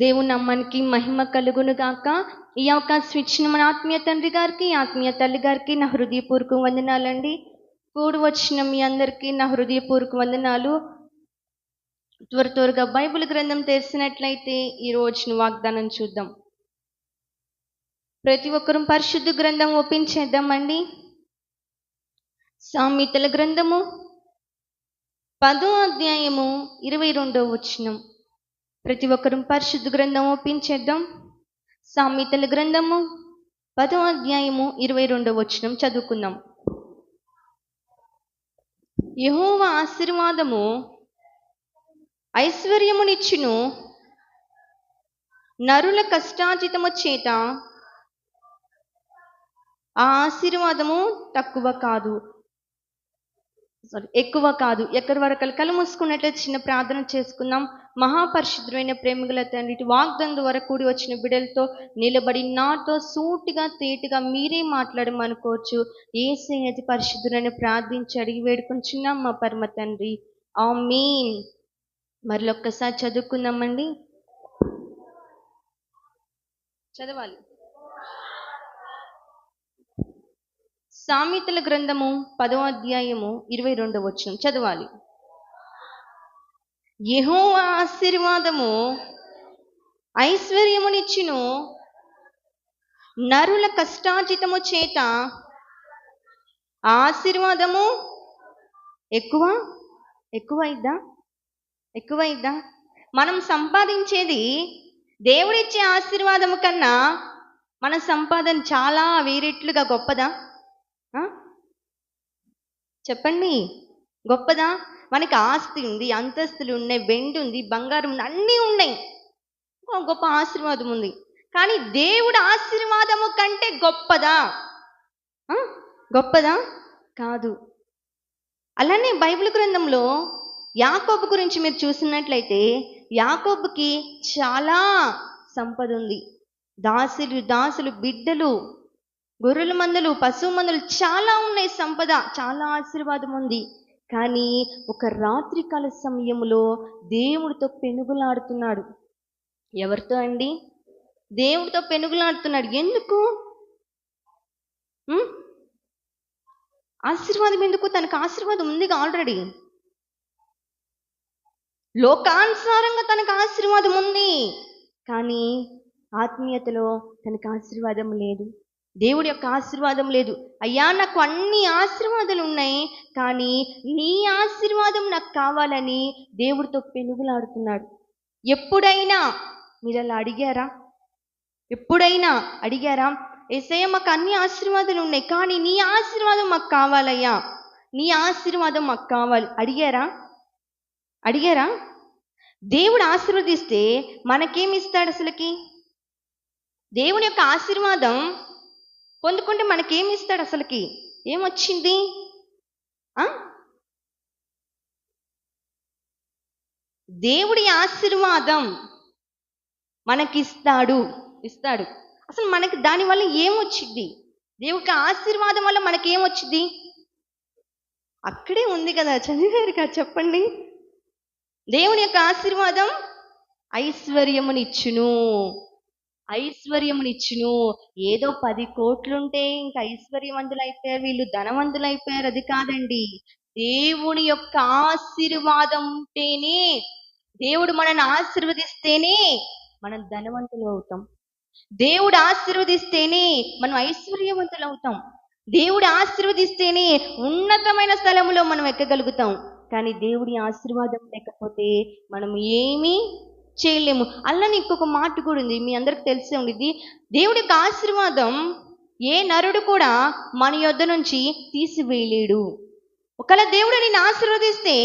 దేవుని నమ్మనికి మహిమ కలుగును గాక. ఈ అవకాశం ఇచ్చిన మన ఆత్మీయ తండ్రి గారికి ఆత్మీయ తల్లి గారికి నా హృదయపూర్వక వందనాలండి. కూడి వచ్చిన మీ అందరికీ నా హృదయపూర్వక వందనాలు. త్వర త్వరగా బైబిల్ గ్రంథం తెరిచినట్లయితే ఈ రోజును వాగ్దానం చూద్దాం. ప్రతి ఒక్కరూ పరిశుద్ధ గ్రంథం ఒప్పించేద్దామండి సామెతల గ్రంథము పదో అధ్యాయము ఇరవై రెండో వచ్చినం ప్రతి ఒక్కరూ పరిశుద్ధ గ్రంథం ఒప్పించేద్దాం. సామెతల గ్రంథము పదో అధ్యాయము ఇరవై రెండవ వచనం చదువుకుందాం. యహోవ ఆశీర్వాదము ఐశ్వర్యమునిచ్చును. నరుల కష్టాజితము చేత ఆ ఆశీర్వాదము తక్కువ కాదు. సారీ ఎక్కువ కాదు. ఎక్కడి వరకు? కళ్ళు మూసుకున్నట్లే చిన్న ప్రార్థన చేసుకుందాం. మహాపరిశుద్ధమైన ప్రేమగల తండ్రి ఇటు వరకు ద్వారా కూడి వచ్చిన బిడలతో నిలబడి నాతో సూటిగా తేటిగా మీరే మాట్లాడమనుకోవచ్చు. ఏ అతి పరిశుద్ధులని ప్రార్థించి అడిగి వేడుకొంచున్నాం మా పరమ తండ్రి. ఆ మీన్ మరొక్కసారి చదువుకుందామండి. చదవాలి. సామెతల గ్రంథము పదో అధ్యాయము ఇరవై రెండవ వచ్చిన చదవాలి. యహో ఆశీర్వాదము ఐశ్వర్యమునిచ్చును. నరుల కష్టాజితము చేత ఆశీర్వాదము ఎక్కువ ఎక్కువ ఎక్కువైద్దా ఎక్కువ మనం సంపాదించేది దేవుడిచ్చే ఆశీర్వాదము కన్నా మన సంపాదన చాలా వేరెట్లుగా గొప్పదా? చెప్పండి. గొప్పదా? మనకి ఆస్తి ఉంది అంతస్తులు ఉన్నాయి వెండి ఉంది బంగారం ఉంది అన్నీ ఉన్నాయి. గొప్ప ఆశీర్వాదం ఉంది. కానీ దేవుడు ఆశీర్వాదము కంటే గొప్పదా? గొప్పదా? కాదు. అలానే బైబిల్ గ్రంథంలో యాకోబు గురించి మీరు చూసినట్లయితే యాకోబుకి చాలా సంపద ఉంది. దాసులు దాసులు బిడ్డలు గొర్రెల మందలు పశువు మందులు చాలా ఉన్నాయి సంపద చాలా ఆశీర్వాదం ఉంది. కానీ ఒక రాత్రికాల సమయంలో దేవుడితో పెనుగులాడుతున్నాడు. ఎవరితో అండి? దేవుడితో పెనుగులాడుతున్నాడు. ఎందుకు? ఆశీర్వాదం ఎందుకు? తనకు ఆశీర్వాదం ఉందిగా ఆల్రెడీ లోకానుసారంగా తనకు ఆశీర్వాదం ఉంది. కానీ ఆత్మీయతలో తనకు ఆశీర్వాదం లేదు. దేవుడి యొక్క ఆశీర్వాదం లేదు. అయ్యా నాకు అన్ని ఆశీర్వాదాలు ఉన్నాయి కానీ నీ ఆశీర్వాదం నాకు కావాలని దేవుడితో పెనుగులాడుతున్నాడు. ఎప్పుడైనా మీరు అలా అడిగారా? ఎప్పుడైనా అడిగారా? ఏసయ్య మాకు అన్ని ఆశీర్వాదాలు ఉన్నాయి కానీ నీ ఆశీర్వాదం మాకు కావాలయ్యా. నీ ఆశీర్వాదం మాకు కావాలి. అడిగారా? అడిగారా? దేవుడు ఆశీర్వదిస్తే మనకేమి ఇస్తాడు అసలుకి? దేవుని యొక్క ఆశీర్వాదం పొందుకుంటే మనకేమి ఇస్తాడు అసలుకి? ఏమొచ్చింది? ఆ? దేవుడి ఆశీర్వాదం మనకిస్తాడు. ఇస్తాడు. అసలు మనకి దానివల్ల ఏమొచ్చింది? దేవుడికి ఆశీర్వాదం వల్ల మనకి ఏమొచ్చింది అక్కడే ఉంది కదా చదివారు కదా చెప్పండి. దేవుని యొక్క ఆశీర్వాదం ఐశ్వర్యమునిచ్చును. ఐశ్వర్యమునిచ్చును. ఏదో పది కోట్లుంటే ఇంకా ఐశ్వర్యవంతులు అయిపోయారు వీళ్ళు ధనవంతులు అయిపోయారు అది కాదండి. దేవుని యొక్క ఆశీర్వాదం ఉంటేనే దేవుడు మనల్ని ఆశీర్వదిస్తేనే మనం ధనవంతులు అవుతాం దేవుడు ఆశీర్వదిస్తేనే మనం ఐశ్వర్యవంతులు అవుతాం దేవుడు ఆశీర్వదిస్తేనే ఉన్నతమైన స్థలంలో మనం ఎక్కగలుగుతాం. కానీ దేవుడి ఆశీర్వాదం లేకపోతే మనం ఏమీ చేయలేము. అలానే ఇంకొక మాట కూడా ఉంది మీ అందరికి తెలిసే ఉండిద్ది. దేవుడి యొక్క ఆశీర్వాదం ఏ నరుడు కూడా మన యొద్ద నుంచి తీసివేయలేడు. ఒకవేళ దేవుడు నేను ఆశీర్వదిస్తే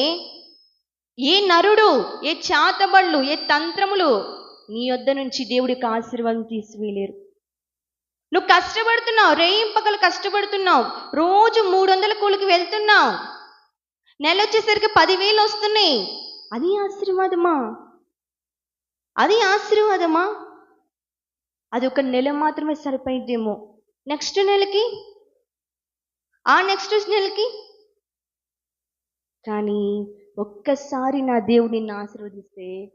ఏ నరుడు ఏ చాతబళ్ళు ఏ తంత్రములు నీ యొద్ద నుంచి దేవుడి యొక్క ఆశీర్వాదం తీసివేయలేరు. నువ్వు కష్టపడుతున్నావు రేయింపకలు కష్టపడుతున్నావు రోజు మూడు వందల కూలికి వెళ్తున్నావు. నెల వచ్చేసరికి పదివేలు వస్తున్నాయి. అది ఆశీర్వాదమా? అది ఆశీర్వాదమా? అది ఒక నెల మాత్రమే సరిపోయిద్దేమో. నెక్స్ట్ నెలకి? ఆ నెక్స్ట్ నెలకి? కానీ ఒక్కసారి నా దేవుడు నిన్ను ఆశీర్వదిస్తే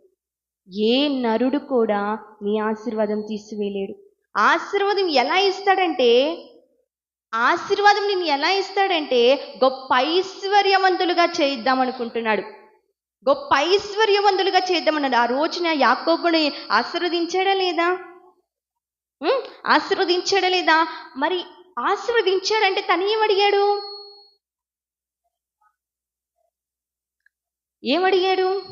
ఏ నరుడు కూడా నీ ఆశీర్వాదం తీసివేయలేడు. ఆశీర్వాదం ఎలా ఇస్తాడంటే ఆశీర్వాదం నేను ఎలా ఇస్తాడంటే గొప్ప ఐశ్వర్యవంతులుగా చేయిద్దాం అనుకుంటున్నాడు గొప్ప ఐశ్వర్యవంతులుగా చేద్దామన్నాడు. ఆ రోజున యాకోబుని ఆశీర్వదించాడా లేదా? ఆశీర్వదించాడా లేదా? మరి ఆశీర్వదించాడంటే తను ఏమడిగాడు? ఏమడిగాడు?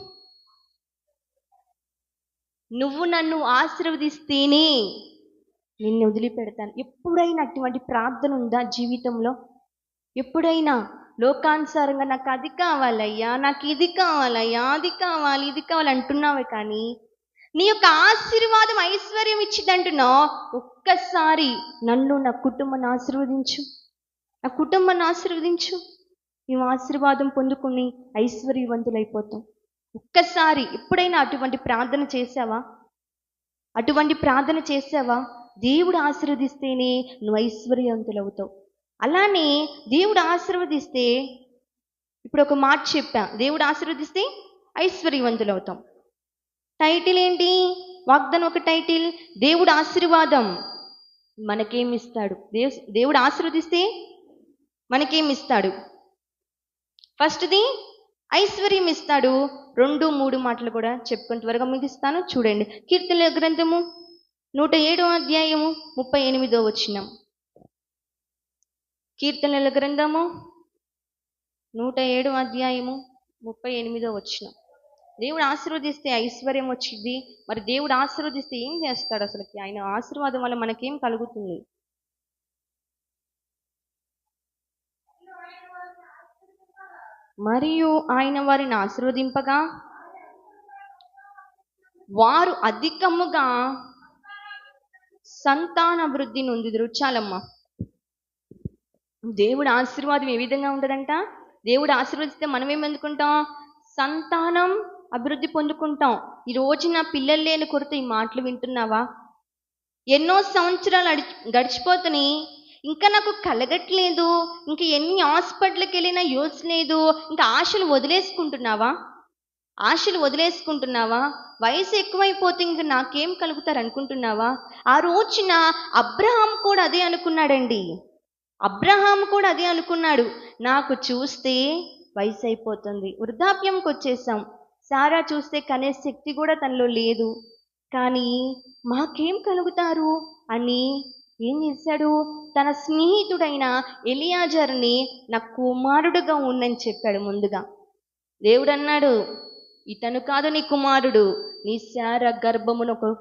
నువ్వు నన్ను ఆశీర్వదిస్తేనే నిన్ను వదిలిపెడతాను. ఎప్పుడైనా అటువంటి ప్రార్థన ఉందా జీవితంలో? ఎప్పుడైనా లోకానుసారంగా నాకు అది కావాలయ్యా నాకు ఇది కావాలయ్యా అది కావాలి ఇది కావాలి అంటున్నావే కానీ నీ యొక్క ఆశీర్వాదం ఐశ్వర్యం ఇచ్చిందంటున్నావు ఒక్కసారి నన్ను నా కుటుంబాన్ని ఆశీర్వదించు. నా కుటుంబాన్ని ఆశీర్వదించు. మేము ఆశీర్వాదం పొందుకుని ఐశ్వర్యవంతులైపోతాం ఒక్కసారి ఎప్పుడైనా అటువంటి ప్రార్థన చేసావా? అటువంటి ప్రార్థన చేసావా? దేవుడు ఆశీర్వదిస్తేనే నువ్వు ఐశ్వర్యవంతులవుతావు. అలానే దేవుడు ఆశీర్వదిస్తే ఇప్పుడు ఒక మాట చెప్పా. దేవుడు ఆశీర్వదిస్తే ఐశ్వర్యవంతులవుతాం. టైటిల్ ఏంటి? వాగ్దానం ఒక టైటిల్ దేవుడు ఆశీర్వాదం. మనకేమిస్తాడు దేవు దేవుడు ఆశీర్వదిస్తే మనకేమిస్తాడు ఫస్ట్ది ఐశ్వర్యం ఇస్తాడు. రెండు మూడు మాటలు కూడా చెప్పుకుని త్వరగా ముగిస్తాను. చూడండి. కీర్తన గ్రంథము నూట ఏడో అధ్యాయము ముప్పై ఎనిమిదో వచ్చినాం కీర్తనల గ్రంథము నూట ఏడు అధ్యాయము ముప్పై ఎనిమిదో వచ్చిన దేవుడు ఆశీర్వదిస్తే ఐశ్వర్యం వచ్చింది మరి దేవుడు ఆశీర్వదిస్తే ఏం చేస్తాడు అసలుకి? ఆయన ఆశీర్వాదం వల్ల మనకేం కలుగుతుంది? మరియు ఆయన వారిని ఆశీర్వదింపగా వారు అధికముగా సంతాన వృద్ధి నొందుదురు. చాలమ్మా. దేవుడు ఆశీర్వాదం ఏ విధంగా ఉండదంట దేవుడు ఆశీర్వదిస్తే మనం ఏమందుకుంటాం? సంతానం అభివృద్ధి పొందుకుంటాం. ఈ రోజున పిల్లలు లేని కొరత ఈ మాటలు వింటున్నావా? ఎన్నో సంవత్సరాలు అడి గడిచిపోతున్నాయి. ఇంకా నాకు కలగట్లేదు. ఇంకా ఎన్ని హాస్పిటల్కి వెళ్ళినా యూస్ లేదు. ఇంకా ఆశలు వదిలేసుకుంటున్నావా? ఆశలు వదిలేసుకుంటున్నావా? వయసు ఎక్కువైపోతే ఇంక నాకేం కలుగుతారు అనుకుంటున్నావా ఆ రోజున అబ్రహాం కూడా అదే అనుకున్నాడండి. అబ్రహాం కూడా అదే అనుకున్నాడు. నాకు చూస్తే వయసు అయిపోతుంది వృద్ధాప్యంకి వచ్చేసాం సారా చూస్తే కనే శక్తి కూడా తనలో లేదు. కానీ మాకేం కలుగుతారు? అని ఏం చేశాడు? తన స్నేహితుడైన ఎలియాజర్ని నా కుమారుడుగా ఉండని చెప్పాడు ముందుగా. దేవుడు అన్నాడు ఇతను కాదు నీ కుమారుడు. నీ శార గర్భమున ఒక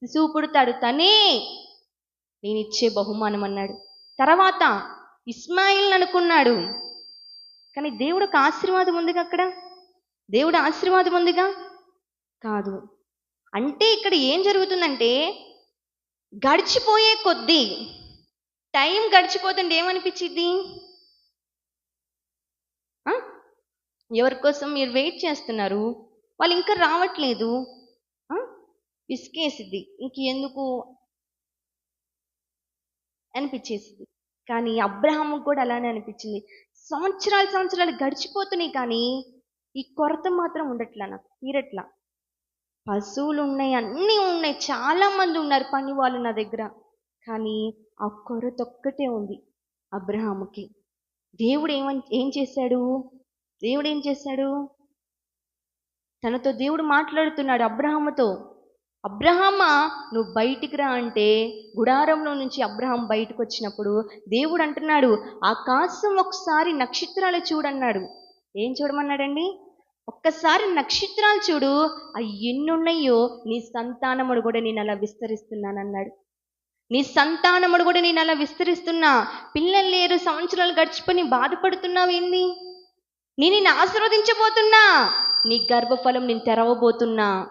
శిశువు పుడతాడు. తనే నేనిచ్చే బహుమానం అన్నాడు తర్వాత ఇస్మాయిల్ అనుకున్నాడు. కానీ దేవుడికి ఆశీర్వాదం ఉందిగా అక్కడ? దేవుడు ఆశీర్వాదం ఉందిగా? కాదు. అంటే ఇక్కడ ఏం జరుగుతుందంటే గడిచిపోయే కొద్దీ టైం గడిచిపోతుంటే ఏమనిపించింది ఎవరి కోసం మీరు వెయిట్ చేస్తున్నారు? వాళ్ళు ఇంకా రావట్లేదు. ఆ? విసికేసిద్ది అనిపించేసింది. కానీ అబ్రహాముకు కూడా అలానే అనిపించింది. సంవత్సరాలు సంవత్సరాలు గడిచిపోతున్నాయి కానీ ఈ కొరత మాత్రం ఉండట్లా నాకు తీరట్లా. పశువులు ఉన్నాయి అన్నీ ఉన్నాయి చాలా మంది ఉన్నారు పని వాళ్ళు నా దగ్గర. కానీ ఆ కొరత ఒక్కటే ఉంది అబ్రహాముకి. దేవుడు ఏమని ఏం చేశాడు? దేవుడు ఏం చేశాడు? తనతో దేవుడు మాట్లాడుతున్నాడు అబ్రహాముతో. అబ్రహమ్మ నువ్వు బయటికి రా అంటే గుడారంలో నుంచి అబ్రహం బయటకు వచ్చినప్పుడు దేవుడు అంటున్నాడు ఆకాశం ఒకసారి నక్షత్రాలు చూడన్నాడు. ఏం చూడమన్నాడండి? ఒక్కసారి నక్షత్రాలు చూడు అవి ఎన్నున్నాయో నీ సంతానముడు కూడా నేను అలా విస్తరిస్తున్నానన్నాడు. నీ సంతానముడు కూడా నేను అలా విస్తరిస్తున్నా పిల్లలు లేరు సంవత్సరాలు గడిచిపోయి బాధపడుతున్నావు ఏంది? నేను నిన్ను ఆశీర్వదించబోతున్నా నీ గర్భఫలం నేను తెరవబోతున్నా.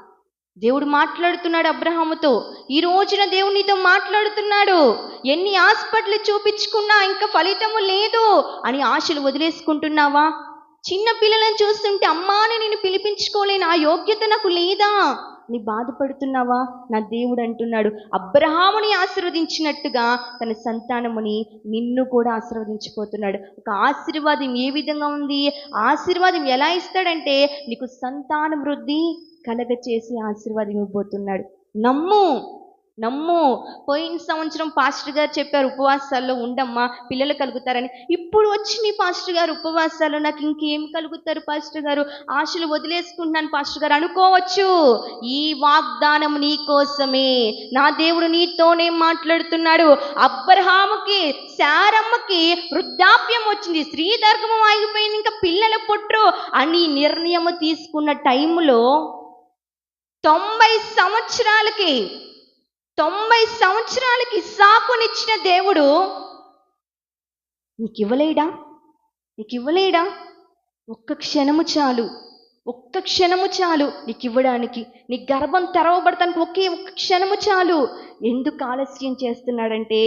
దేవుడు మాట్లాడుతున్నాడు అబ్రహాముతో. ఈ రోజున దేవుడు నీతో మాట్లాడుతున్నాడు. ఎన్ని హాస్పిటల్ చూపించుకున్నా ఇంకా ఫలితము లేదు అని ఆశలు వదిలేసుకుంటున్నావా? చిన్న పిల్లలను చూస్తుంటే అమ్మాని నేను పిలిపించుకోలేను. ఆ యోగ్యత నాకు లేదా? నీ బాధపడుతున్నావా? నా దేవుడు అంటున్నాడు. అబ్రహాముని ఆశీర్వదించినట్టుగా తన సంతానముని నిన్ను కూడా ఆశీర్వదించిపోతున్నాడు. ఒక ఆశీర్వాదం ఏ విధంగా ఉంది? ఆశీర్వాదం ఎలా ఇస్తాడంటే నీకు సంతాన వృద్ధి కలగ చేసి ఆశీర్వాదం ఇవ్వబోతున్నాడు. నమ్ము! నమ్ము. పోయిన సంవత్సరం పాస్టర్ గారు చెప్పారు ఉపవాసాల్లో ఉండమ్మా పిల్లలు కలుగుతారని. ఇప్పుడు వచ్చి పాస్టర్ గారు ఉపవాసాల్లో నాకు ఇంకేం కలుగుతారు పాస్టర్ గారు? ఆశలు వదిలేసుకుంటున్నాను పాస్టర్ గారు అనుకోవచ్చు. ఈ వాగ్దానం నీ కోసమే. నా దేవుడు నీతోనే మాట్లాడుతున్నాడు. అబ్రహాముకి శారమ్మకి వృద్ధాప్యం వచ్చింది. స్త్రీ దర్గమం ఆగిపోయింది. ఇంకా పిల్లల పుట్రు అని నిర్ణయం తీసుకున్న టైంలో తొంభై సంవత్సరాలకి తొంభై సంవత్సరాలకి సాకునిచ్చిన దేవుడు నీకు ఇవ్వలేడా నీకు ఇవ్వలేడా ఒక్క క్షణము చాలు. ఒక్క క్షణము చాలు నీకు ఇవ్వడానికి నీ గర్భం తెరవబడటానికి ఒకే ఒక్క క్షణము చాలు. ఎందుకు ఆలస్యం చేస్తున్నాడంటే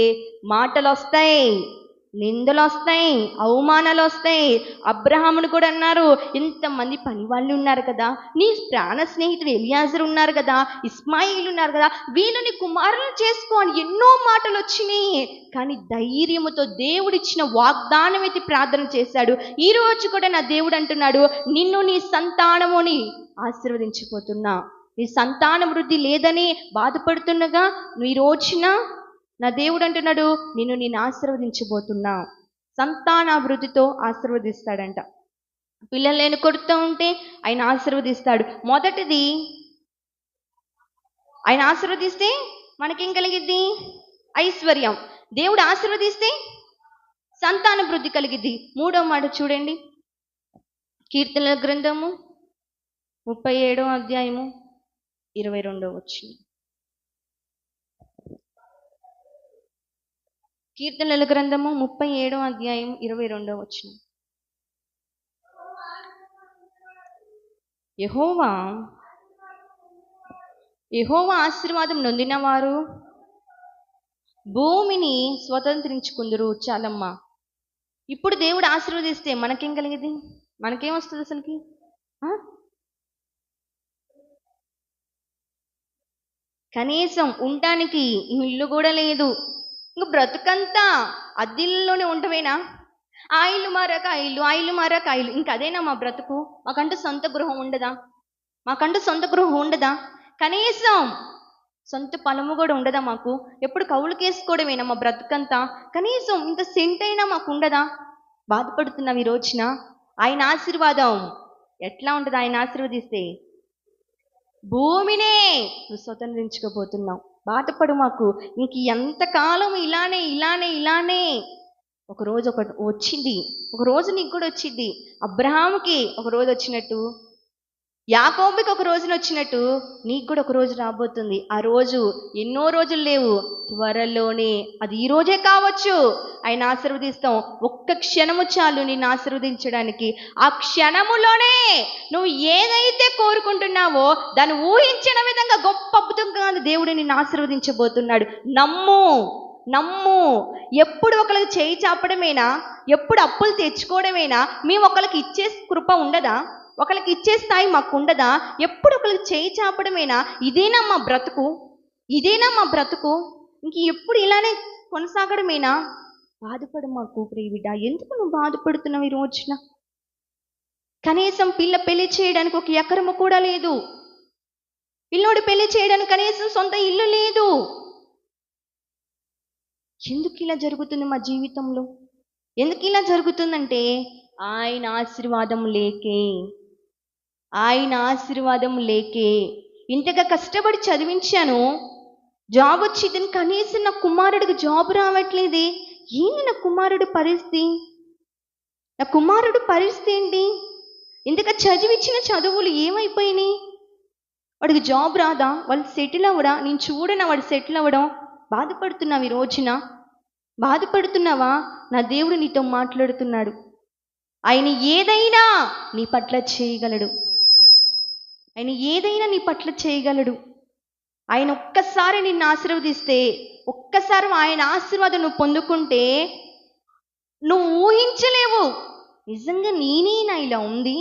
మాటలు వస్తాయి నిందలు వస్తాయి అవమానాలు వస్తాయి అబ్రహాముడు కూడా అన్నారు ఇంతమంది పని వాళ్ళు ఉన్నారు కదా నీ ప్రాణ స్నేహితుడు ఎలియాజర్ ఉన్నారు కదా ఇస్మాయిల్ ఉన్నారు కదా వీళ్ళని కుమారులు చేసుకోని ఎన్నో మాటలు వచ్చినాయి కానీ ధైర్యముతో దేవుడిచ్చిన వాగ్దానం అయితే ప్రార్థన చేశాడు. ఈ రోజు కూడా నా దేవుడు అంటున్నాడు నిన్ను నీ సంతానముని ఆశీర్వదించిపోతున్నా. నీ సంతాన వృద్ధి లేదని బాధపడుతుండగా నువ్వు ఈ రోజున నా దేవుడు అంటున్నాడు నిన్ను నేను ఆశీర్వదించబోతున్నా. సంతానాభివృద్ధితో ఆశీర్వదిస్తాడంట. పిల్లలు కొడుతూ ఉంటే ఆయన ఆశీర్వదిస్తాడు. మొదటిది ఆయన ఆశీర్వదిస్తే మనకేం కలిగిద్ది? ఐశ్వర్యం. దేవుడు ఆశీర్వదిస్తే సంతాన వృద్ధి కలిగిద్ది. మూడో మాట చూడండి. కీర్తనల గ్రంథము ముప్పై ఏడో అధ్యాయము ఇరవై రెండో వచ్చింది కీర్తనల గ్రంథము ముప్పై ఏడో అధ్యాయం ఇరవై రెండో వచ్చిన యహోవా యహోవా ఆశీర్వాదం నొందినవారు భూమిని స్వతంత్రించుకుందరు చాలమ్మా. ఇప్పుడు దేవుడు ఆశీర్వదిస్తే మనకేం కలిగింది? మనకేం వస్తుంది అసలుకి? ఆ? కనీసం ఉండటానికి ఇల్లు కూడా లేదు. ఇంక బ్రతుకంతా అద్దిల్లోనే ఉండవేనా ఆ ఇల్లు మారాక ఆ ఇల్లు ఆ ఇల్లు మారాక ఆ ఇల్లు. ఇంక అదేనా మా బ్రతుకు? మాకంటూ సొంత గృహం ఉండదా? మాకంటూ సొంత గృహం ఉండదా? కనీసం సొంత పొలము కూడా ఉండదా మాకు? ఎప్పుడు కవులుకేసుకోవడమేనా మా బ్రతుకంతా? కనీసం ఇంత సెంట్ అయినా మాకు ఉండదా? బాధపడుతున్నాం ఈ రోజున? ఆయన ఆశీర్వాదం. ఎట్లా ఉంటుంది ఆయన ఆశీర్వదిస్తే? భూమినే నువ్వు స్వతంత్రించుకోబోతున్నావు. బాధపడు మాకు. ఇంక ఎంతకాలం ఇలానే ఇలానే ఇలానే. ఒక రోజు ఒక వచ్చింది. ఒకరోజు నీకు కూడా వచ్చింది. అబ్రహాముకి ఒక రోజు వచ్చినట్టు. యాకోబుకి ఒక రోజున వచ్చినట్టు నీకు కూడా ఒక రోజు రాబోతుంది. ఆ రోజు ఎన్నో రోజులు లేవు. త్వరలోనే అది ఈ రోజే కావచ్చు. ఆయన ఆశీర్వదిస్తాం. ఒక్క క్షణము చాలు నిన్ను ఆశీర్వదించడానికి. ఆ క్షణములోనే నువ్వు ఏదైతే కోరుకుంటున్నావో దాన్ని ఊహించిన విధంగా గొప్ప అద్భుతంగా దేవుడు నిన్ను ఆశీర్వదించబోతున్నాడు. నమ్ము నమ్ము. ఎప్పుడు ఒకరికి చేయి చాపడమేనా? ఎప్పుడు అప్పులు తెచ్చుకోవడమేనా? మేము ఒకరికి ఇచ్చే కృప ఉండదా? ఒకరికి ఇచ్చే స్థాయి మాకు ఉండదా ఎప్పుడు ఒకరికి చేయి చాపడమేనా? ఇదేనా మా బ్రతుకు? ఇదేనా మా బ్రతుకు? ఇంక ఎప్పుడు ఇలానే కొనసాగడమేనా? బాధపడు మాకు ప్రియబిడ్డ ఎందుకు నువ్వు బాధపడుతున్నావు ఈ రోజున? కనీసం పిల్ల పెళ్ళి చేయడానికి ఒక ఎకరము కూడా లేదు. పిల్లోడు పెళ్ళి చేయడానికి కనీసం సొంత ఇల్లు లేదు. ఎందుకు ఇలా జరుగుతుంది మా జీవితంలో? ఎందుకు ఇలా జరుగుతుందంటే ఆయన ఆశీర్వాదం లేకే ఆయన ఆశీర్వాదం లేకే. ఇంతగా కష్టపడి చదివించాను. జాబ్ వచ్చిందని కనీసం నా కుమారుడికి జాబ్ రావట్లేదే. ఏంటి నా కుమారుడు పరిస్థితి? నా కుమారుడు పరిస్థితి ఏంటి? ఇంతగా చదివించిన చదువులు ఏమైపోయినాయి? వాడికి జాబ్ రాదా? వాళ్ళు సెటిల్ అవ్వడా నేను చూడనా వాడు సెటిల్ అవ్వడం బాధపడుతున్నావు ఈ రోజున? బాధపడుతున్నావా? నా దేవుడు నీతో మాట్లాడుతున్నాడు. ఆయన ఏదైనా నీ పట్ల చేయగలడు. ఆయన ఏదైనా నీ పట్ల చేయగలడు. ఆయన ఒక్కసారి నిన్ను ఆశీర్వదిస్తే ఒక్కసారి ఆయన ఆశీర్వాదం నువ్వు పొందుకుంటే నువ్వు ఊహించలేవు. నిజంగా నేనేనా ఇలా ఉంది?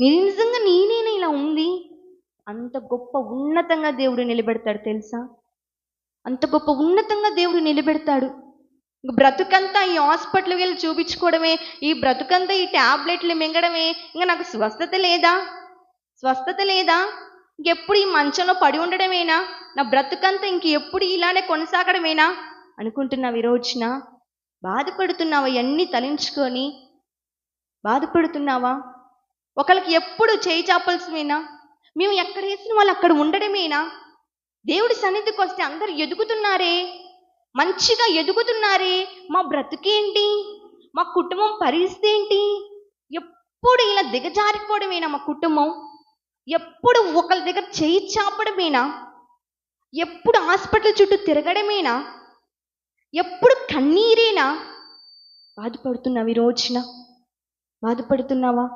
నిజంగా నేనేనా ఇలా ఉంది? అంత గొప్ప ఉన్నతంగా దేవుడు నిలబెడతాడు తెలుసా? అంత గొప్ప ఉన్నతంగా దేవుడు నిలబెడతాడు. ఇంక బ్రతుకంతా ఈ హాస్పిటల్కి వెళ్ళి చూపించుకోవడమే ఈ బ్రతుకంతా ఈ ట్యాబ్లెట్లు మింగడమే ఇంకా నాకు స్వస్థత లేదా? స్వస్థత లేదా? ఇంకెప్పుడు ఈ మంచంలో పడి ఉండడమేనా? నా బ్రతుకంతా ఇంకెప్పుడు ఇలానే కొనసాగడమేనా? అనుకుంటున్నావు ఈరోజున రోజున. బాధపడుతున్నావా ఇవన్నీ తలించుకొని. బాధపడుతున్నావా? ఒకరికి ఎప్పుడు చేయి చాపాల్సిమేనా మేము ఎక్కడ వేసిన వాళ్ళు అక్కడ ఉండడమేనా? దేవుడి సన్నిధికి వస్తే అందరు ఎదుగుతున్నారే? మంచిగా ఎదుగుతున్నారే? మా బ్రతుకేంటి? మా కుటుంబం పరిస్థితి ఏంటి? ఎప్పుడు ఇలా దిగజారిపోవడమేనా మా కుటుంబం? ఎప్పుడు ఒకరి దగ్గర చేయి చాపడమేనా? ఎప్పుడు హాస్పిటల్ చుట్టూ తిరగడమేనా? ఎప్పుడు కన్నీరేనా? బాధపడుతున్నావు ఈ రోజున? బాధపడుతున్నావా?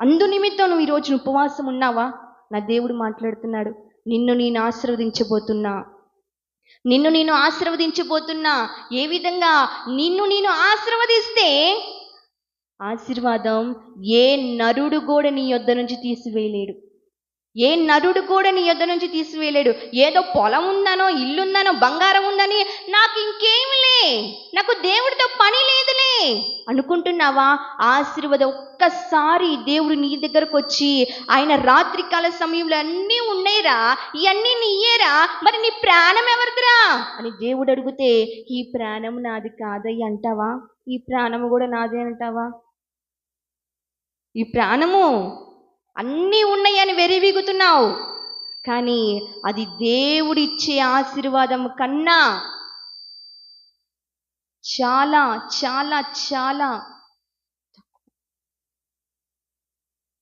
అందు నిమిత్తం నువ్వు ఈ ఉపవాసం ఉన్నావా? నా దేవుడు మాట్లాడుతున్నాడు నిన్ను నేను ఆశీర్వదించబోతున్నా. నిన్ను నేను ఆశీర్వదించబోతున్నా. ఏ విధంగా? నిన్ను నేను ఆశీర్వదిస్తే ఆశీర్వాదం ఏ నరుడు కూడా నీ యొద్ద నుంచి తీసివేయలేడు. ఏ నరుడు కూడా నీ యొద్ద నుంచి తీసివేయలేడు. ఏదో పొలం ఉందనో ఇల్లుందనో బంగారం ఉందని నాకు ఇంకేమిలే నాకు దేవుడితో పని లేదులే. అనుకుంటున్నావా? ఆశీర్వాదం ఒక్కసారి దేవుడు నీ దగ్గరకు వచ్చి ఆయన రాత్రికాల సమయంలో అన్నీ ఉన్నాయిరా. ఇవన్నీ నీయేరా. మరి నీ ప్రాణం ఎవరిదిరా? అని దేవుడు అడిగితే ఈ ప్రాణం నాది కాదయ్య అంటావా? ఈ ప్రాణము కూడా నాదే అంటావా? ఈ ప్రాణము అన్నీ ఉన్నాయని వెరివిగుతున్నావు కానీ అది దేవుడిచ్చే ఆశీర్వాదం కన్నా చాలా చాలా చాలా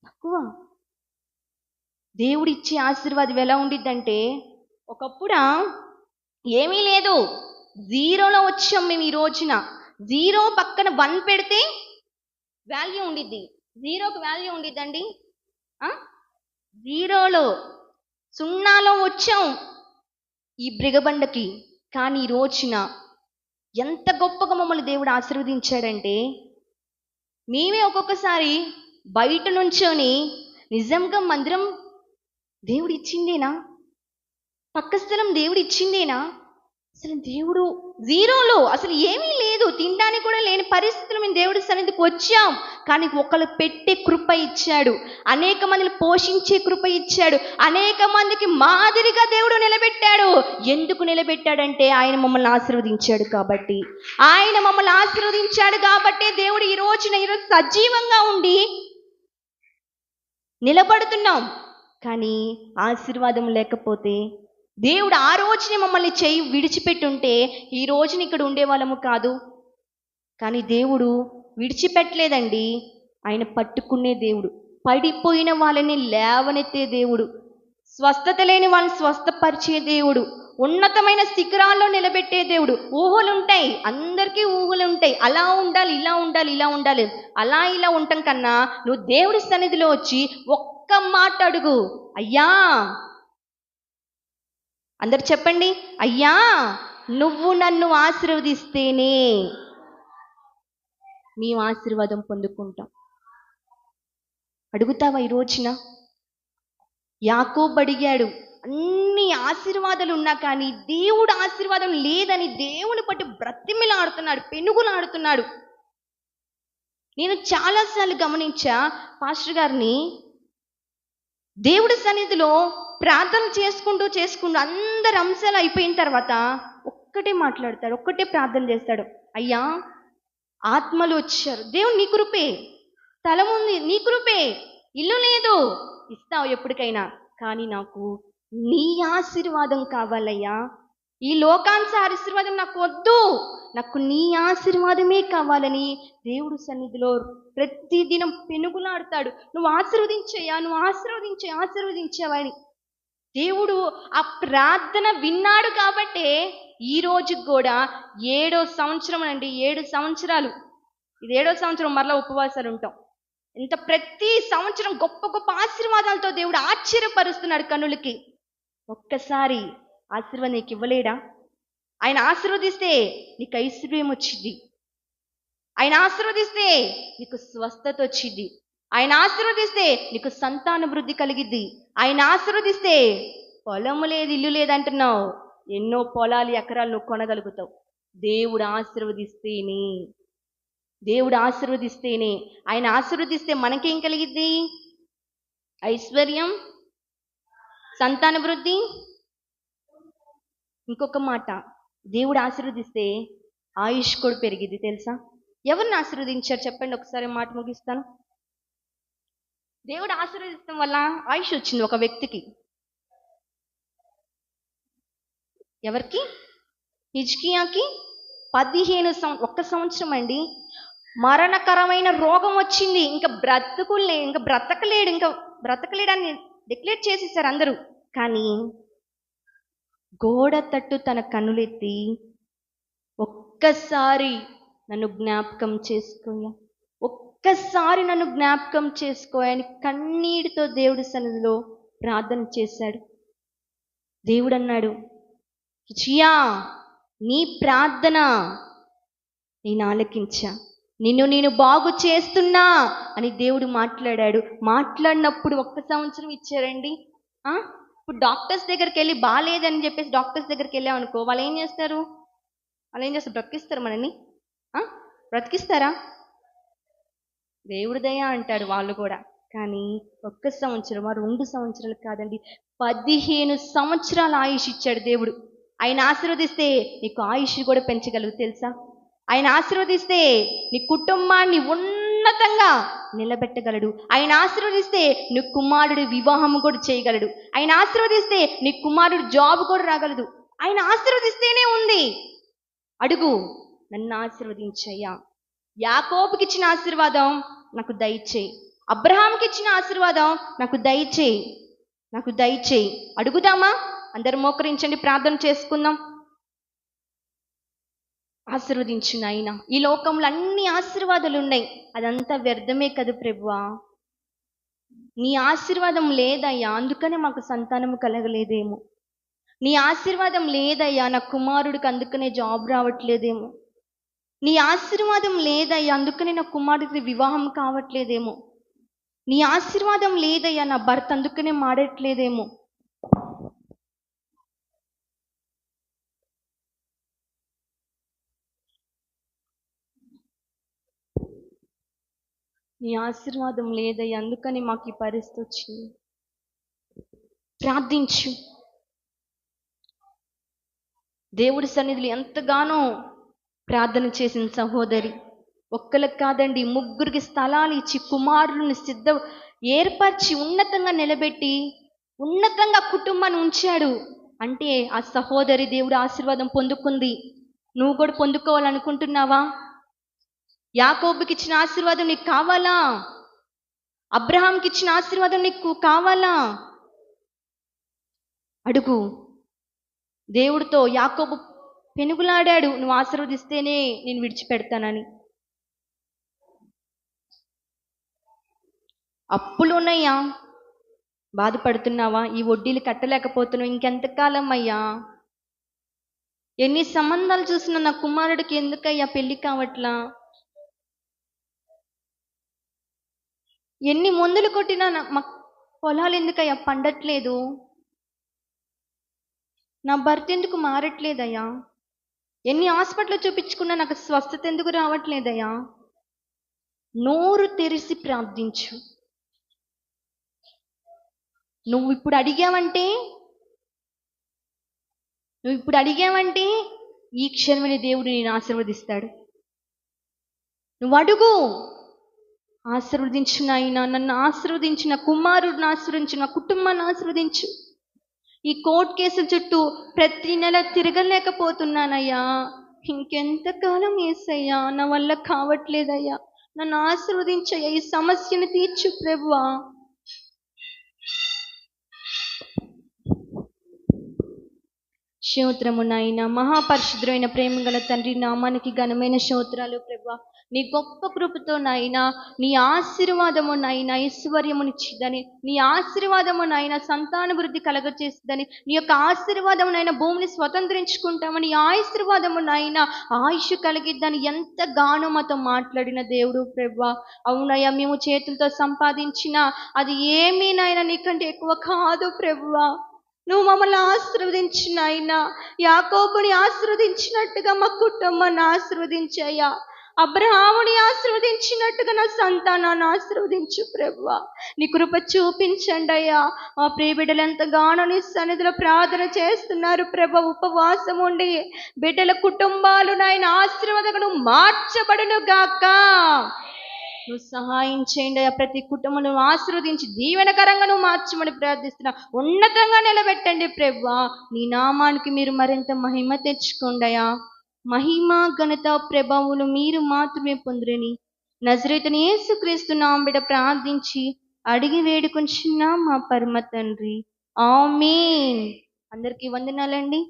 తక్కువ. దేవుడిచ్చే ఆశీర్వాదం ఎలా ఉండిద్దంటే ఒకప్పుడా ఏమీ లేదు. జీరోలో వచ్చాం మేము ఈ రోజున. జీరో పక్కన వన్ పెడితే వాల్యూ ఉండిద్ది. జీరోకి వాల్యూ ఉండిద్దండి. జీరోలో సున్నాలో వచ్చాం ఈ బ్రిగబండకి కానీ ఈ రోజున ఎంత గొప్పగా మమ్మల్ని దేవుడు ఆశీర్వదించాడంటే మేమే ఒక్కొక్కసారి బయట నుంచొని నిజంగా మందిరం దేవుడు ఇచ్చిందేనా పక్క స్థలం దేవుడు ఇచ్చిందేనా అసలు దేవుడు జీరోలో అసలు ఏమీ లేదు. తినడానికి కూడా లేని పరిస్థితులు మేము దేవుడి సన్నిధికి వచ్చాం. కానీ ఒకళ్ళు పెట్టే కృప ఇచ్చాడు. అనేక మందిని పోషించే కృప ఇచ్చాడు. అనేక మందికి మాదిరిగా దేవుడు నిలబెట్టాడు. ఎందుకు నిలబెట్టాడంటే ఆయన మమ్మల్ని ఆశీర్వదించాడు కాబట్టి. ఆయన మమ్మల్ని ఆశీర్వదించాడు కాబట్టి దేవుడు ఈ రోజున ఈరోజు సజీవంగా ఉండి నిలబడుతున్నాం. కానీ ఆశీర్వాదం లేకపోతే దేవుడు ఆ రోజునే మమ్మల్ని చేయి విడిచిపెట్టుంటే ఈ రోజుని ఇక్కడ ఉండేవాళ్ళము కాదు. కానీ దేవుడు విడిచిపెట్టలేదండి. ఆయన పట్టుకునే దేవుడు. పడిపోయిన వాళ్ళని లేవనెత్తే దేవుడు. స్వస్థత లేని వాళ్ళని స్వస్థపరిచే దేవుడు. ఉన్నతమైన శిఖరాల్లో నిలబెట్టే దేవుడు. ఊహలు ఉంటాయి అందరికీ ఊహలు ఉంటాయి అలా ఉండాలి ఇలా ఉండాలి ఇలా ఉండాలి. అలా ఇలా ఉండటం కన్నా నువ్వు దేవుడి సన్నిధిలో వచ్చి ఒక్క మాట అడుగు. అయ్యా అందరు చెప్పండి. అయ్యా నువ్వు నన్ను ఆశీర్వదిస్తేనే మేము ఆశీర్వాదం పొందుకుంటాం. అడుగుతావా ఈ రోజున? యాకోబు అడిగాడు అన్ని ఆశీర్వాదాలు ఉన్నా కానీ దేవుడు ఆశీర్వాదం లేదని దేవుని పట్టి బ్రతిమిలాడుతున్నాడు పెనుగులాడుతున్నాడు. నేను చాలాసార్లు గమనించా పాస్టర్ గారిని దేవుడి సన్నిధిలో ప్రార్థన చేసుకుంటూ చేసుకుంటూ అందరు అంశాలు అయిపోయిన తర్వాత ఒక్కటే మాట్లాడతాడు ఒక్కటే ప్రార్థన చేస్తాడు. అయ్యా ఆత్మలు వచ్చారు. దేవుడు నీ కృపే. తల ఉంది నీ కృపే. ఇల్లు లేదు. ఇస్తావు ఎప్పటికైనా. కానీ నాకు నీ ఆశీర్వాదం కావాలయ్యా. ఈ లోకాంశ ఆశీర్వాదం నాకు వద్దు. నాకు నీ ఆశీర్వాదమే కావాలని దేవుడు సన్నిధిలో ప్రతిదినం పెనుగులాడతాడు. నువ్వు ఆశీర్వదించయ్యా నువ్వు ఆశీర్వదించే ఆశీర్వదించావని దేవుడు ఆ ప్రార్థన విన్నాడు కాబట్టే ఈ రోజుకి కూడా ఏడో సంవత్సరం అండి ఏడు సంవత్సరాలు. ఇది ఏడో సంవత్సరం మరలా ఉపవాసాలు ఉంటాం. ఇంత ప్రతి సంవత్సరం గొప్ప గొప్ప ఆశీర్వాదాలతో దేవుడు ఆశ్చర్యపరుస్తున్నాడు కనులకి ఒక్కసారి ఆశీర్వాదం నీకు ఇవ్వలేడా? ఆయన ఆశీర్వదిస్తే నీకు ఐశ్వర్యం వచ్చింది. ఆయన ఆశీర్వదిస్తే నీకు స్వస్థత వచ్చింది. ఆయన ఆశీర్వదిస్తే నీకు సంతాన వృద్ధి కలిగిద్ది. ఆయన ఆశీర్వదిస్తే పొలము లేదు ఇల్లు లేదంటున్నావు ఎన్నో పొలాలు ఎకరాలు నువ్వు కొనగలుగుతావు. దేవుడు ఆశీర్వదిస్తేనే దేవుడు ఆశీర్వదిస్తేనే. ఆయన ఆశీర్వదిస్తే మనకేం కలిగిద్ది? ఐశ్వర్యం సంతాన వృద్ధి. ఇంకొక మాట దేవుడు ఆశీర్వదిస్తే ఆయుష్ కూడా పెరిగిద్ది తెలుసా? ఎవరిని ఆశీర్వదించారు? చెప్పండి ఒకసారి మాట ముగిస్తాను. దేవుడు ఆశీర్వదించడం వల్ల ఆయుష్ వచ్చింది ఒక వ్యక్తికి. ఎవరికి? హిజ్కియాకి పదిహేను సం ఒక్క సంవత్సరం అండి. మరణకరమైన రోగం వచ్చింది. ఇంకా బ్రతుకులే ఇంకా బ్రతకలేడు ఇంకా బ్రతకలేడని డిక్లేర్ చేసేసారు అందరూ. కానీ గోడ తట్టు తన కన్నులెత్తి ఒక్కసారి నన్ను జ్ఞాపకం చేసుకోయా ఒక్కసారి నన్ను జ్ఞాపకం చేసుకోయని కన్నీటితో దేవుడి సన్నిధిలో ప్రార్థన చేశాడు. దేవుడు అన్నాడు హిచియా నీ ప్రార్థన నేను ఆలకించా నిన్ను నేను బాగు చేస్తున్నా అని దేవుడు మాట్లాడాడు. మాట్లాడినప్పుడు ఒక్క సంవత్సరం ఇచ్చారండి. ఇప్పుడు డాక్టర్స్ దగ్గరికి వెళ్ళి బాగాలేదని చెప్పేసి డాక్టర్స్ దగ్గరికి వెళ్ళామనుకో వాళ్ళు ఏం చేస్తారు? వాళ్ళు ఏం చేస్తారు? బ్రతికిస్తారు మనని బ్రతికిస్తారా? దేవుడి దయ అంటాడు వాళ్ళు కూడా. కానీ ఒక్క సంవత్సరం రెండు సంవత్సరాలు కాదండి. పదిహేను సంవత్సరాల ఆయుష్ ఇచ్చాడు దేవుడు. ఆయన ఆశీర్వదిస్తే నీకు ఆయుష్ కూడా పెంచగలదు తెలుసా? ఆయన ఆశీర్వదిస్తే నీ కుటుంబాన్ని ఉన్నతంగా నిలబెట్టగలడు. ఆయన ఆశీర్వదిస్తే నీ కుమారుడు వివాహం కూడా చేయగలడు. ఆయన ఆశీర్వదిస్తే నీ కుమారుడు జాబ్ కూడా రాగలదు. ఆయన ఆశీర్వదిస్తేనే ఉంది. అడుగు నన్ను ఆశీర్వదించయ్యా. యాకోబుకి ఇచ్చిన ఆశీర్వాదం నాకు దయచేయి. అబ్రహాంకి ఇచ్చిన ఆశీర్వాదం నాకు దయచేయి. నాకు దయచేయి. అడుగుదామా? అందరు మోకరించండి ప్రార్థన చేసుకుందాం. ఆశీర్వదించిన ఆయన ఈ లోకంలో అన్ని ఆశీర్వాదాలు ఉన్నాయి అదంతా వ్యర్థమే కదా ప్రభువా. నీ ఆశీర్వాదం లేదయ్యా. అందుకనే మాకు సంతానము కలగలేదేమో. నీ ఆశీర్వాదం లేదయ్యా. నా కుమారుడికి అందుకనే జాబ్ రావట్లేదేమో. నీ ఆశీర్వాదం లేదయ్యా అందుకనే నా కుమారుడికి వివాహం కావట్లేదేమో. నీ ఆశీర్వాదం లేదయ్యా నా భర్త అందుకనే మాడట్లేదేమో. నీ ఆశీర్వాదం లేదయ్యా అందుకని మాకు ఈ పరిస్థితి వచ్చింది. ప్రార్థించు. దేవుడి సన్నిధిలో ఎంతగానో ప్రార్థన చేసిన సహోదరి ఒక్కలకు కాదండి ముగ్గురికి స్థలాలు ఇచ్చి కుమారులను సిద్ధ ఏర్పరిచి ఉన్నతంగా నిలబెట్టి ఉన్నతంగా కుటుంబాన్ని ఉంచాడు. అంటే ఆ సహోదరి దేవుడు ఆశీర్వాదం పొందుకుంది. నువ్వు కూడా పొందుకోవాలనుకుంటున్నావా? యాకోబుకి ఇచ్చిన ఆశీర్వాదం నీకు కావాలా? అబ్రహాంకి ఇచ్చిన ఆశీర్వాదం నీకు కావాలా? అడుగు. దేవుడితో యాకోబు పెనుగులాడాడు నువ్వు ఆశీర్వదిస్తేనే నేను విడిచిపెడతానని. అప్పులు ఉన్నాయా బాధపడుతున్నావా? ఈ వడ్డీలు కట్టలేకపోతున్నావు ఇంకెంతకాలం అయ్యా ఎన్ని సంబంధాలు చూసినా నా కుమారుడికి ఎందుకయ్యా పెళ్ళి కావట్లా? ఎన్ని మందులు కొట్టినా నా- మా పొలాలు ఎందుకయ్యా పండట్లేదు? నా భర్త ఎందుకు మారట్లేదయ్యా? ఎన్ని హాస్పిటల్ చూపించుకున్నా నాకు స్వస్థత ఎందుకు రావట్లేదయ్యా? నోరు తెరిసి ప్రార్థించు. నువ్వు ఇప్పుడు అడిగావంటే నువ్వు ఇప్పుడు అడిగావంటే ఈ క్షణమైన దేవుడు నేను ఆశీర్వదిస్తాడు. నువ్వు అడుగు. ఆశీర్వదించిన ఆయన నన్ను ఆశీర్వదించిన కుమారుడిని ఆశీర్వదించిన కుటుంబాన్ని ఆశీర్వదించు. ఈ కోర్టు కేసుల చుట్టూ ప్రతి నెల తిరగలేకపోతున్నానయ్యా. ఇంకెంతకాలం ఏసయ్యా నా వల్ల కావట్లేదయ్యా. నన్ను ఆశీర్వదించయ్యా ఈ సమస్యను తీర్చు ప్రభువా. స్తోత్రము నాయన మహాపరిశుద్ధమైన ప్రేమ గల తండ్రి నామానికి ఘనమైన స్తోత్రాలు ప్రభా. నీ గొప్ప కృపతో నాయన నీ ఆశీర్వాదము నాయన ఐశ్వర్యమునిచ్చిదని నీ ఆశీర్వాదము నాయన సంతానభివృద్ధి కలగచేస్తుందని నీ యొక్క ఆశీర్వాదము నాయన భూమిని స్వతంత్రించుకుంటామని ఈ ఆశీర్వాదము నాయన ఆయుష్ కలిగిద్దని ఎంతగానో మాతో మాట్లాడిన దేవుడు ప్రభా. అవునయ్యా మేము చేతులతో సంపాదించిన అది ఏమీ నాయన నీకంటే ఎక్కువ కాదు ప్రభువా నువ్వు మమ్మల్ని ఆశీర్వదించిన అయినా యాకోబుని ఆశీర్వదించినట్టుగా మా కుటుంబాన్ని ఆశీర్వదించయ్యా. అబ్రహాముని ఆశీర్వదించినట్టుగా నా సంతానాన్ని ఆశీర్వదించు ప్రభు నీ కృప చూపించండి అయ్యా. మా ప్రియ బిడ్డలు ఎంతగానో నీ సన్నిధిలో ప్రార్థన చేస్తున్నారు ప్రభ. ఉపవాసం ఉండి బిడ్డల కుటుంబాలు నాయన ఆశీర్వాదకును మార్చబడును గాక నువ్వు సహాయం చేయండి అయ్యా. ప్రతి కుటుంబం ఆశీర్వదించి దీవెనకరంగా నువ్వు మార్చమని ప్రార్థిస్తున్నా ఉన్నతంగా నిలబెట్టండి ప్రభా. నీ నామానికి మీరు మరింత మహిమ తెచ్చుకోండి అయ్యా. మహిమ ఘనత ప్రభావులు మీరు మాత్రమే పొందురని నజరేతని యేసుక్రీస్తు నాంబిడ ప్రార్థించి అడిగి వేడుకొంచున్నా మా పరమ తండ్రి. ఆమేన్. అందరికీ వందనాలండి.